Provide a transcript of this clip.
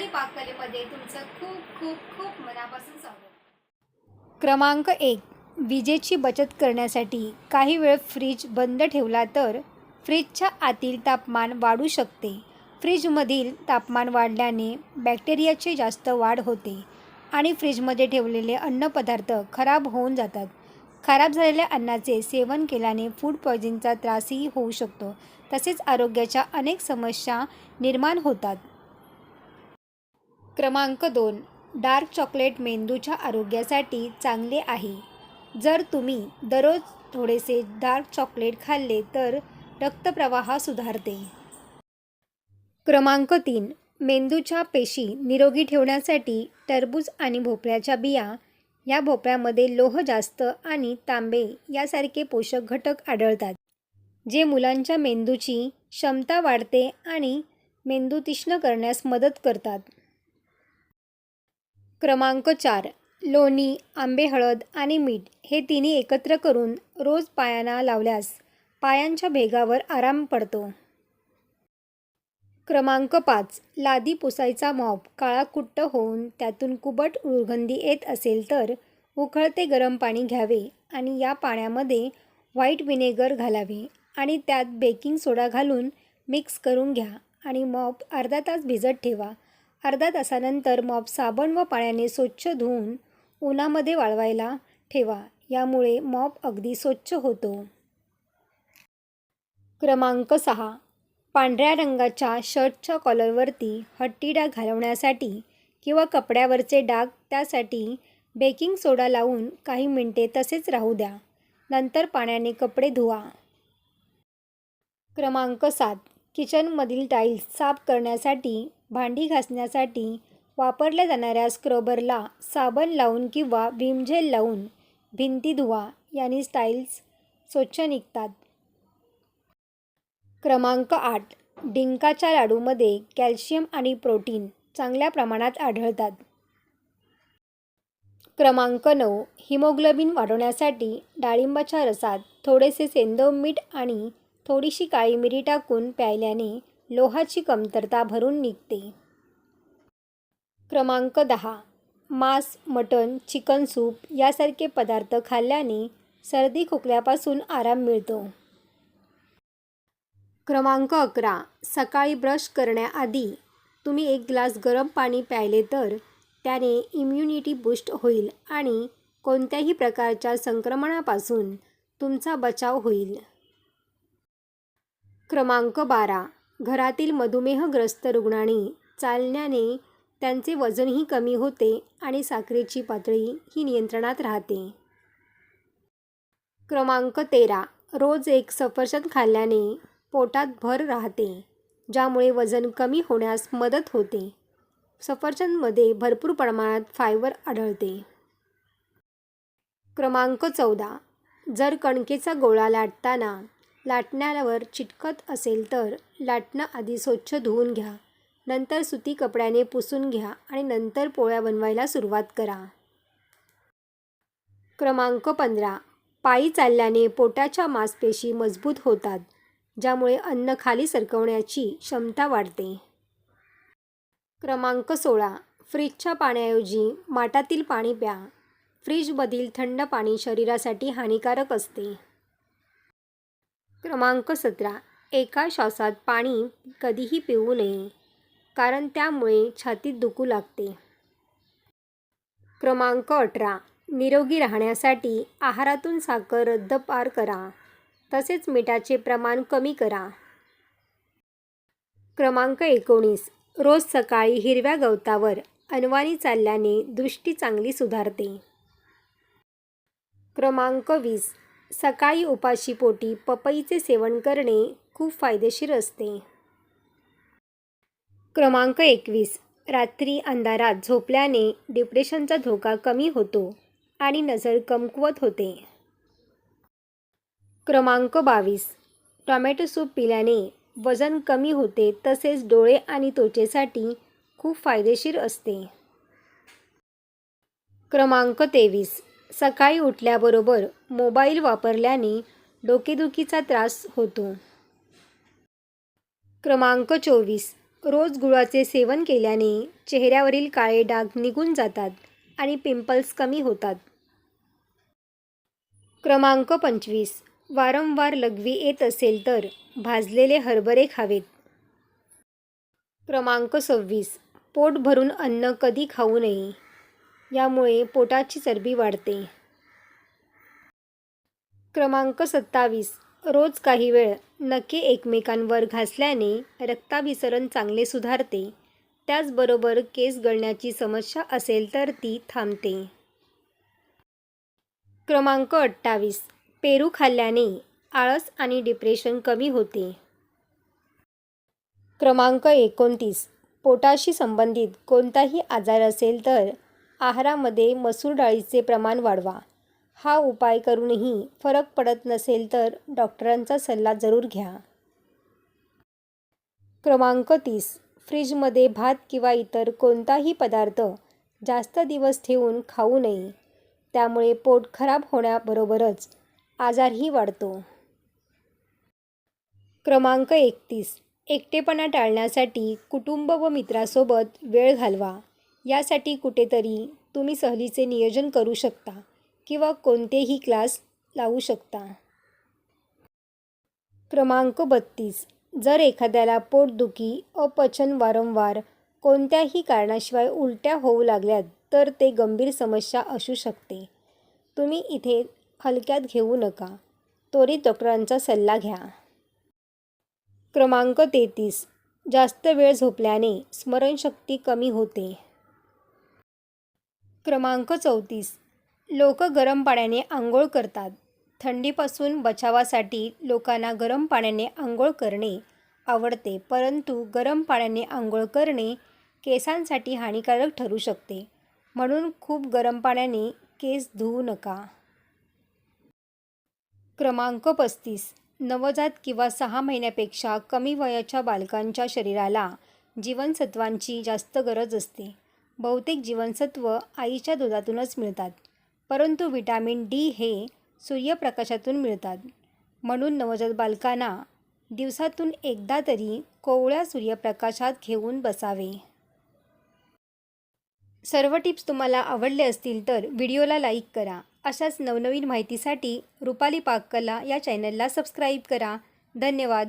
रुपाली पाककलेमध्ये. तुमचं खूप खूप खूप मनापासून स्वागत. क्रमांक एक विजेची बचत करण्यासाठी काही वेळ फ्रीज बंद ठेवला तर फ्रीजच्या आतील तापमान वाढू शकते. फ्रीजमधील तापमान वाढल्याने बॅक्टेरियाची जास्त वाढ होते आणि फ्रीजमध्ये ठेवलेले अन्नपदार्थ खराब होऊन जातात. खराब झालेल्या अन्नाचे सेवन केल्याने फूड पॉयझनिंगचा त्रासही होऊ शकतो. तसेच आरोग्याच्या अनेक समस्या निर्माण होतात. क्रमांक दोन डार्क चॉकलेट मेंदूच्या आरोग्यासाठी चांगले आहे. जर तुम्ही दररोज थोडेसे डार्क चॉकलेट खाल्ले तर रक्तप्रवाह सुधारते. क्रमांक तीन मेंदूच्या पेशी निरोगी ठेवण्यासाठी टरबूज आणि भोपळ्याच्या बिया या भोपळ्यामध्ये लोह जास्त आणि तांबे यासारखे पोषक घटक आढळतात जे मुलांच्या मेंदूची क्षमता वाढते आणि मेंदू तीक्ष्ण करण्यास मदत करतात. क्रमांक चार लोणी आंबे हळद आणि मीठ हे तिन्ही एकत्र करून रोज पायांना लावल्यास पायांच्या भेगावर आराम पडतो. क्रमांक पाच लादी पुसायचा मॉप काळा कुट्ट होऊन त्यातून कुबट दुर्गंधी येत असेल तर उकळते गरम पाणी घ्यावे आणि या पाण्यामध्ये व्हाईट विनेगर घालावे आणि त्यात बेकिंग सोडा घालून मिक्स करून घ्या आणि मॉप अर्धा तास भिजत ठेवा. अर्धा तासानंतर मॉप साबण व पाण्याने स्वच्छ धुवून उन्हामध्ये वाळवायला ठेवा. यामुळे मॉप अगदी स्वच्छ होतो. क्रमांक सहा. पांढऱ्या रंगाच्या शर्टच्या कॉलरवरती हट्टी डाग घालवण्यासाठी किंवा कपड्यावरचे डाग त्यासाठी बेकिंग सोडा लावून काही मिनटे तसेच राहू द्या. नंतर पाण्याने कपडे धुवा. क्रमांक सात. किचनमधील टाईल्स साफ करण्यासाठी भांडी घासण्यासाठी वापरल्या जाणाऱ्या स्क्रबरला साबण लावून किंवा विमझेल लावून भिंती धुवा याने स्टाईल्स स्वच्छ निघतात. क्रमांक आठ डिंकाच्या लाडूमध्ये कॅल्शियम आणि प्रोटीन चांगल्या प्रमाणात आढळतात. क्रमांक नऊ हिमोग्लोबिन वाढवण्यासाठी डाळिंबाच्या रसात थोडेसे सेंदव मीठ आणि थोडीशी काळी मिरी टाकून प्यायल्याने लोहाची कमतरता भरून निघते. क्रमांक दहा. मांस मटण चिकन सूप यासारखे पदार्थ खाल्ल्याने सर्दी खोकल्यापासून आराम मिळतो. क्रमांक अकरा. सकाळी ब्रश करण्याआधी तुम्ही एक ग्लास गरम पाणी प्यायले तर त्याने इम्युनिटी बूस्ट होईल आणि कोणत्याही प्रकारच्या संक्रमणापासून तुमचा बचाव होईल. क्रमांक बारा. घरातील मधुमेहग्रस्त रुग्णांनी चालण्याने त्यांचे वजनही कमी होते आणि साखरेची पातळी ही नियंत्रणात राहते. क्रमांक तेरा. रोज एक सफरचंद खाल्ल्याने पोटात भर राहते ज्यामुळे वजन कमी होण्यास मदत होते. सफरचंदमध्ये भरपूर प्रमाणात फायबर आढळते. क्रमांक चौदा. जर कणकेचा गोळा लाटताना लाटण्यावर चिटकत असेल तर लाटणं आधी स्वच्छ धुवून घ्या. नंतर सुती कपड्याने पुसून घ्या आणि नंतर पोळ्या बनवायला सुरुवात करा. क्रमांक पंधरा. पायी चालल्याने पोटाच्या मांसपेशी मजबूत होतात ज्यामुळे अन्न खाली सरकवण्याची क्षमता वाढते. क्रमांक सोळा. फ्रीजच्या पाण्याऐवजी माठातील पाणी प्या. फ्रीजमधील थंड पाणी शरीरासाठी हानिकारक असते. क्रमांक सतरा. एका श्वासात पाणी कधीही पिऊ नये कारण त्यामुळे छातीत दुखू लागते. क्रमांक अठरा. निरोगी राहण्यासाठी आहारातून साखर रद्दपार करा. तसेच मिठाचे प्रमाण कमी करा. क्रमांक एकोणीस. रोज सकाळी हिरव्या गवतावर अनवाणी चालल्याने दृष्टी चांगली सुधारते. क्रमांक वीस. सकाळी उपाशीपोटी पपईचे सेवन करणे खूप फायदेशीर असते. क्रमांक एकवीस. रात्री अंधारात झोपल्याने डिप्रेशनचा धोका कमी होतो आणि नजर कमकुवत होते. क्रमांक बावीस. टॉमॅटो सूप पिल्याने वजन कमी होते तसेच डोळे आणि त्वचेसाठी खूप फायदेशीर असते. क्रमांक तेवीस. सकाळी उठल्याबरोबर मोबाईल वापरल्याने डोकेदुखीचा त्रास होतो. क्रमांक चोवीस. रोज गुळाचे सेवन केल्याने चेहऱ्यावरील काळे डाग निघून जातात आणि पिंपल्स कमी होतात. क्रमांक पंचवीस. वारंवार लघवी येत असेल तर भाजलेले हरभरे खावेत. क्रमांक सव्वीस. पोट भरून अन्न कधी खाऊ नये. यामुळे पोटाची चरबी वाढते. क्रमांक सत्तावीस. रोज काही वेळ नखे एकमेकांवर घासल्याने रक्ताभिसरण चांगले सुधारते. त्याचबरोबर केस गळण्याची समस्या असेल तर ती थांबते. क्रमांक अठ्ठावीस. पेरू खाल्ल्याने आळस आणि डिप्रेशन कमी होते. क्रमांक एकोणतीस. पोटाशी संबंधित कोणताही आजार असेल तर आहारामध्ये मसूर डाळीचे प्रमाण वाढवा. हा उपाय करूनही फरक पडत नसेल तर डॉक्टरांचा सल्ला जरूर घ्या. क्रमांक तीस. फ्रीजमध्ये भात किंवा इतर कोणताही पदार्थ जास्त दिवस ठेवून खाऊ नये. त्यामुळे पोट खराब होण्याबरोबरच आजारही वाढतो. क्रमांक एकतीस. एकटेपणा टाळण्यासाठी कुटुंब व मित्रासोबत वेळ घालवा. यासाठी कुठेतरी तुम्ही सहलीचे नियोजन करू शकता किंवा कोणतेही क्लास लावू शकता. क्रमांक बत्तीस. जर एखाद्याला पोटदुखी अपचन वारंवार कोणत्याही कारणाशिवाय उलट्या होऊ लागल्यात तर ते गंभीर समस्या असू शकते. तुम्ही इथे हलक्यात घेऊ नका. त्वरित डॉक्टरांचा सल्ला घ्या. क्रमांक तेहतीस. जास्त वेळ झोपल्याने स्मरणशक्ती कमी होते. क्रमांक चौतीस. लोक गरम पाण्याने आंघोळ करतात. थंडीपासून बचावासाठी लोकांना गरम पाण्याने आंघोळ करणे आवडते परंतु गरम पाण्याने आंघोळ करणे केसांसाठी हानिकारक ठरू शकते. म्हणून खूप गरम पाण्याने केस धुवू नका. क्रमांक पस्तीस. नवजात किंवा सहा महिन्यापेक्षा कमी वयाच्या बालकांच्या शरीराला जीवनसत्वांची जास्त गरज असते. बहुतेक जीवनसत्व आईच्या दुधातूनच मिळतात परंतु विटॅमिन डी हे सूर्यप्रकाशातून मिळतात. म्हणून नवजात बालकांना दिवसातून एकदा तरी कोवळ्या सूर्यप्रकाशात घेऊन बसावे. सर्व टिप्स तुम्हाला आवडले असतील तर व्हिडिओला लाईक करा. अशाच नवनवीन माहितीसाठी रुपाली पाककला या चॅनलला सबस्क्राईब करा. धन्यवाद.